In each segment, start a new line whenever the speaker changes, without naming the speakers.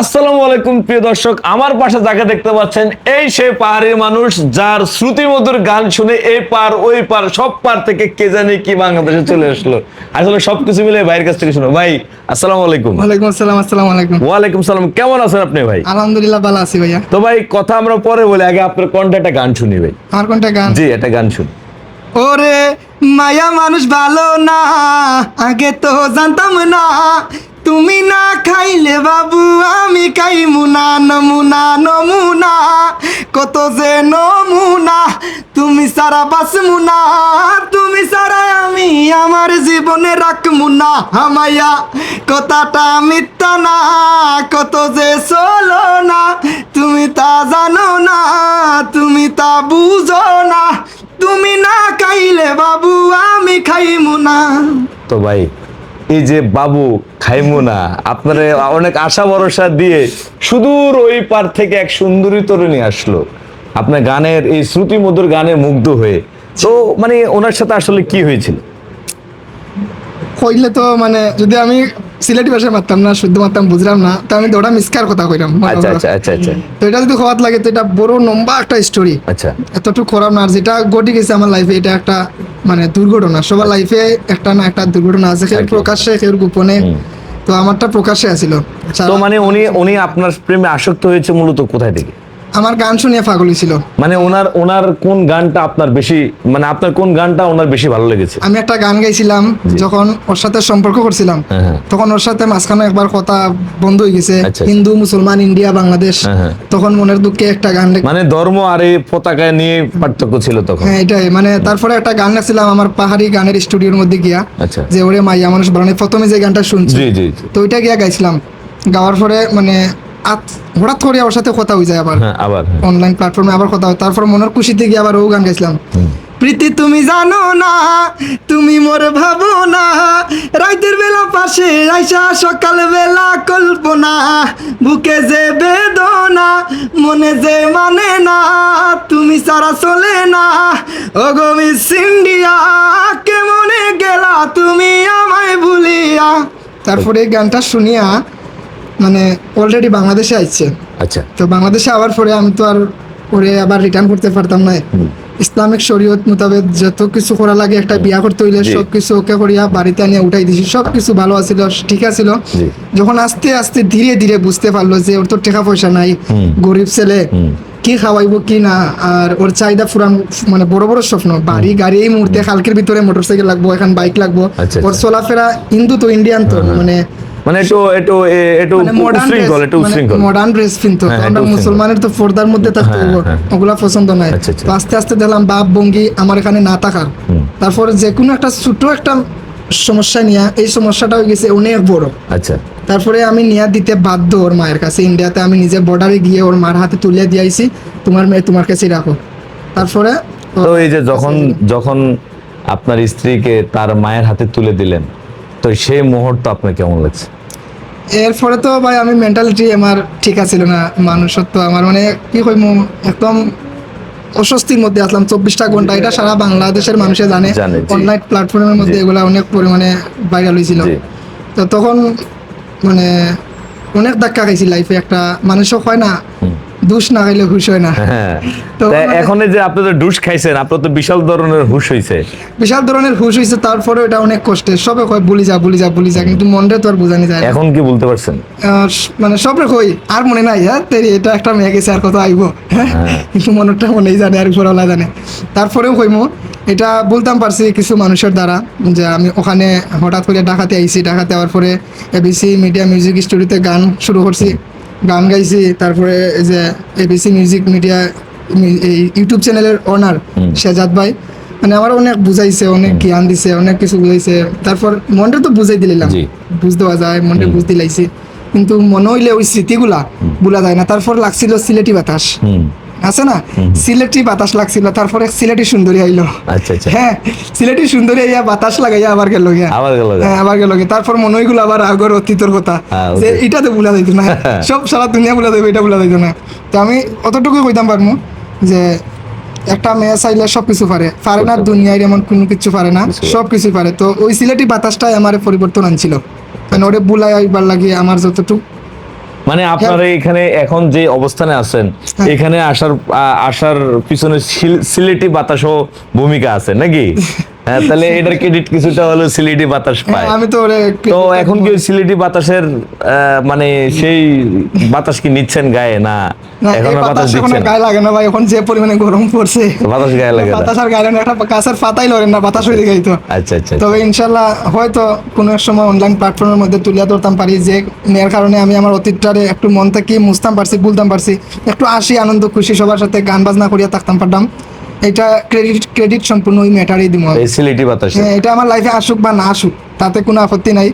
আসসালামু আলাইকুম প্রিয় দর্শক। আমার পাশে যাকে দেখতে পাচ্ছেন এই সেই পাহাড়ের মানুষ যার শ্রুতিমধুর গান শুনে এই পার ওই পার সব পার থেকে কে জানে কি বাংলাদেশে চলে আসলো। আসলে সবকিছু মিলে ভাইয়ের কাছ থেকে শুনো। ভাই আসসালামু আলাইকুম।
ওয়ালাইকুম আসসালাম আসসালামু আলাইকুম।
ওয়ালাইকুম সালাম। কেমন আছেন আপনি ভাই?
আলহামদুলিল্লাহ ভালো আছি ভাইয়া।
তো ভাই কথা আমরা পরে বলি। আগে আপনার কোনটা একটা গান শুনি ভাই।
আমার কোনটা গান?
জি একটা গান শুনি।
ওরে মায়া মানুষ ভালো না আগে তো জানতাম না। তুমি না খাইলে বাবু, আমি খাইমু না নমুনা নমুনা, কত যে নমুনা, তুমি সারা বাসমু না তুমি সারা আমি আমার জীবনে রাখমু না হামাইয়া, কথাটা মিথ্যা না, কত যে চলো না তুমি তা জানো না তুমি তা বুঝো না তুমি না খাইলে বাবু, আমি খাইমু না
তো ভাই এই যে বাবু, খাইমু না। আপনার অনেক আশা ভরসা দিয়ে সুদূর ওই পার থেকে এক সুন্দরী তরুণী আসলো। আপনার গানের, এই শ্রুতি মধুর গানে মুগ্ধ হয়ে। তো মানে ওনার সাথে আসলে কি হয়েছিল?
কইলে তো মানে যদি আমি সিলেটি ভাষায় মারতাম না শুদ্ধ মারতাম বুঝলাম না। তো আমি দৌড়া মিসকার কথা কইলাম
আচ্ছা আচ্ছা আচ্ছা আচ্ছা।
তো এটা যদি খাওয়াত লাগে তো এটা বড় লম্বা একটা স্টোরি
আচ্ছা।
এতটুকু খারাপ না আর যেটা ঘটে গেছে আমার লাইফে এটা একটা মানে দুর্ঘটনা। সবার লাইফে একটা না একটা দুর্ঘটনা আছে কেউ। প্রকাশ্যে কেউ গোপনে। তো আমারটা প্রকাশ্যে আছিল।
তো মানে উনি উনি আপনার প্রেমে আসক্ত হয়েছে মূলত কোথায় থেকে?
আমার গান শুনে পাগল ছিল।
মানে ওনার ওনার কোন গানটা আপনার বেশি মানে আপনার কোন গানটা ওনার বেশি ভালো লেগেছে?
আমি একটা গান গাইছিলাম যখন ওর সাথে সম্পর্ক করছিলাম
হ্যাঁ, হ্যাঁ।
তখন ওর সাথে মাঝখানে একবার কথা বন্ধ হয়ে গেছে
আচ্ছা।
হিন্দু মুসলমান ইন্ডিয়া বাংলাদেশ
হ্যাঁ।
তখন মনের দুঃখে একটা গান
মানে ধর্ম আর এই পতাকা নিয়ে পার্থক্য ছিল তখন?
হ্যাঁ এটাই। মানে তারপরে একটা গান গাইছিলাম আমার পাহাড়ি গানের স্টুডিওর মধ্যে গিয়া
আচ্ছা।
যে ওরে মাইয়া মানুষ বানানি প্রথমে যে গানটা শুনছি
জি জি জি।
তো ওইটা গিয়া গাইছিলাম। গাওয়ার পরে মানে হঠাৎ করে ওর সাথে কথা হয়ে যায় আবার।
হ্যাঁ আবার।
অনলাইন প্ল্যাটফর্মে আবার কথা হয়। তারপর মনের খুশিতে গিয়ে আবার ও গান গাইছিলাম। প্রীতি তুমি জানো না তুমি মোর ভাবো না রাতের বেলা পাশে আইসা সকাল বেলা কল্পনা। বুকে যে বেদনা মনে যে মানে না। তুমি সারা চলে না। ও গো মিস ইন্ডিয়া কেমনে গেলা তুমি আমায় ভুলিয়া? তারপরে এই গানটা শুনিয়া মানে অলরেডি বাংলাদেশে আইছে।
আচ্ছা।
তো বাংলাদেশে আবার পরে আমি তো আর ওরে আবার রিটার্ন করতে পারতাম না। ইসলামিক শরীয়ত মোতাবেক যত কিছু করা লাগে একটা বিয়া করতে হইলে সব কিছু ওকে করিয়া বাড়িতে আনিয়ে উঠাই দিছি। সব কিছু ভালো আছিল ঠিক আছিল। যখন আস্তে আস্তে ধীরে ধীরে বুঝতে পারল যে ওর তো টাকা পয়সা নাই গরিব ছেলে কি খাওয়াইবো কি না আর ওর চাহিদা ফুরান মানে বড় বড় স্বপ্ন। বাড়ি গাড়ি এই মুহূর্তে খালকের ভিতরে মোটরসাইকেল লাগবো এখন বাইক লাগবো।
আচ্ছা,
ওর
আচ্ছা।
চলাফেরা হিন্দু তো ইন্ডিয়ান তো মানে
মানে একটু একটু একটু
মানে
উশৃঙ্খল একটু উশৃঙ্খল।
মডার্ন ড্রেস কিন্তু আমরা মুসলমানের তো পর্দার মধ্যে থাকতে
হ্যাঁ, হ্যাঁ।
ওগুলা পছন্দ নয়।
আচ্ছা, আচ্ছা।
তো আস্তে আস্তে দেখলাম বাপ ভঙ্গি আমার এখানে না থাকার। তারপর যে কোনো একটা ছোট একটা সমস্যা নিয়ে এই সমস্যাটা হয়ে গেছে অনেক বড়।
আচ্ছা।
তারপরে আমি নিয়ে দিতে বাধ্য ওর মায়ের কাছে। ইন্ডিয়াতে আমি নিজে বর্ডারে গিয়ে ওর মার হাতে তুলে দিয়েছি তোমার মেয়ে তোমার কাছে রাখো। তারপরে
তো এই যে যখন যখন আপনার স্ত্রীকে তার মায়ের হাতে তুলে দিলেন তো সেই মুহূর্ত আপনার কেমন লাগছে?
এরপরে তো ভাই আমি মেন্টালিটি আমার ঠিক আছিল না মানুষত্ব আমার মানে কি কইমু একদম অস্বস্তির মধ্যে আসলাম চব্বিশটা ঘণ্টা। এটা সারা বাংলাদেশের মানুষে জানে। অনলাইন প্ল্যাটফর্মের মধ্যে। এগুলা অনেক পরিমাণে ভাইরাল হয়েছিল তো তখন মানে অনেক ধাক্কা খাইছি লাইফে একটা মানুষও হয় না দুষ না খাইলে খুশি হয় না।
হ্যাঁ।
তো
এখন যে আপনি তো ডুস খাইছেন আপনার তো বিশাল ধরনের হুশ হয়েছে
বিশাল ধরনের হুশ হয়েছে তারপরে এটা অনেক কষ্টের সবে কয় বলি যা বলি যা বলি যা কিন্তু মনটা তো আর বোঝানি যায়
এখন কি বলতে পারছেন?
মানে সবরে কই আর মনে নাই হ্যাঁ? তেরি এটা একটা মেয়ে গেছে আর কত আইব হ্যাঁ? কিন্তু মনটা মনেই জানে আর উপরওয়ালা জানে। তারপরেও কইমু এটা বলতাম পারছি কিছু মানুষের দ্বারা যে আমি ওখানে হঠাৎ করে ডাকাতে আইছি ডাকাতে আওয়ার পরে এবিসি মিডিয়া মিউজিক স্টুডিওতে গান শুরু করছি। গান গাইছি তারপরে এই যে এবিসি মিউজিক মিডিয়া এই ইউটিউব চ্যানেলের অনার শেজাদ ভাই মানে আমার অনেক বুঝাইছে অনেক জ্ঞান দিছে অনেক কিছু বুঝাইছে। তারপর মনটা তো বুঝাই দিলাম।
বুঝতে
বুঝ দেওয়া যায় মনটা বুঝ দিলাইছি। কিন্তু মনে হইলে ওই স্মৃতিগুলা বলা যায় না। তারপর লাগছিল সিলেটি বাতাস। আছে না? সিলেটি বাতাস লাগছিল তারপরে সিলেটি সুন্দরী আইলো।
আচ্ছা আচ্ছা।
হ্যাঁ সিলেটি সুন্দরী আইয়া বাতাস লাগাইয়া আবার গেল। হ্যাঁ আবার গেল। তারপর মনে হইগুলো আবার আগর অতীতর কথা।
হ্যাঁ,
যে
okay.
এটা তো ভুলা যাইতো না। সব সারা দুনিয়া ভুলা যাবে এটা ভুলা যাইতো না। তো আমি অতটুকুই কইতাম পারমু যে একটা মেয়ে চাইলে সব কিছু পারে। পারে না দুনিয়ায় এমন কোনো কিছু পারে না সব কিছু পারে। তো ওই সিলেটি বাতাসটাই আমার পরিবর্তন আনছিল। কারণ ওরে বুলাই আইবার লাগে আমার যতটুকু
মানে আপনারা এখানে এখন যে অবস্থানে আছেন
হ্যাঁ।
এখানে আসার আসার পিছনে সিল- সিলেটি বাতাসও ভূমিকা আছে নাকি হ্যাঁ, তাহলে এটার ক্রেডিট কিছুটা হলো সিলেটি বাতাস পায়।
আমি তো
তো এখন কি সিলেটি বাতাসের মানে সেই বাতাস কি নিচ্ছেন গায়ে? না এখন বাতাস দিচ্ছেন।
গায়ে লাগে না ভাই এখন যে পরিমাণে গরম পড়ছে।
বাতাস গায়ে লাগে না।
বাতাস আর গায়ে একটা গাছের পাতাই লড়েন না বাতাস হয়ে গেই তো।
আচ্ছা আচ্ছা
তবে ইনশাল্লাহ হয়তো কোনো এক সময় অনলাইন প্ল্যাটফর্মের মধ্যে তুলিয়া ধরতাম পারি যে কারণে আমি আমার অতীতটারে একটু মন থেকে মুছতাম পারছি ভুলতাম পারছি একটু আসি আনন্দ খুশি সবার সাথে গান বাজনা করিয়া থাকতাম পারতাম। এটা ক্রেডিট ক্রেডিট সম্পূর্ণ ওই ম্যাটারই দিব
ফ্যাসিলিটি সিলেটি বাতাস।
হ্যাঁ, এটা আমার লাইফে আসুক বা না আসুক তাতে কোনো আপত্তি নাই।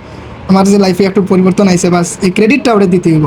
আমার যে লাইফে একটু পরিবর্তন আইছে বাস এই ক্রেডিটটা ওরে দিতে হইব।